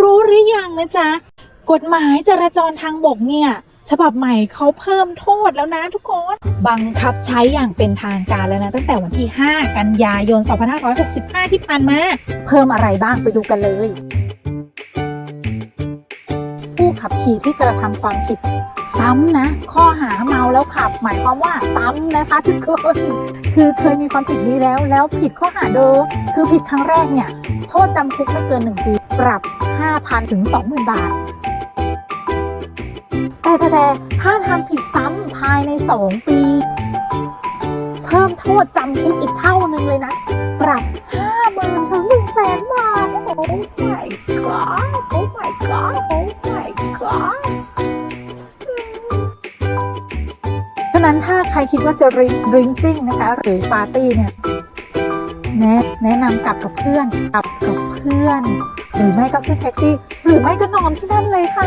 รู้หรือยังนะจ๊ะ กฎหมายจราจรทางบกเนี่ย ฉบับใหม่เขาเพิ่มโทษแล้วนะทุกคน บังคับใช้อย่างเป็นทางการแล้วนะ ตั้งแต่วันที่ 5 กันยายน 2565 ที่ผ่านมา เพิ่มอะไรบ้างไปดูกันเลย ขับขี่ที่กระทำความผิด ซ้ำนะ ข้อหาเมาแล้วขับ หมายความว่าซ้ำนะคะทุกคนคือเคยมีความผิดนี้แล้ว แล้วผิดข้อหาเดิมคือผิดครั้งแรกเนี่ย โทษจำคุกไม่เกิน 1 ปี ปรับ 5,000 ถึง 20,000 บาทแต่แต่แต่ถ้าทำผิดซ้ำภายใน 2 ปี เพิ่มโทษจำคุกอีกเท่านึงเลยนะ ปรับ 50,000 ถึง 100,000บาท โอ้ my god โอ้ my god นั้นถ้าใครคิดว่าจะริริงกิ้งนะคะ หรือปาร์ตี้เนี่ยแนะแนะนำกลับกับเพื่อนกลับกับเพื่อน หรือไม่ก็ขึ้นแท็กซี่ หรือไม่ก็นอนที่นั่นเลยค่ะ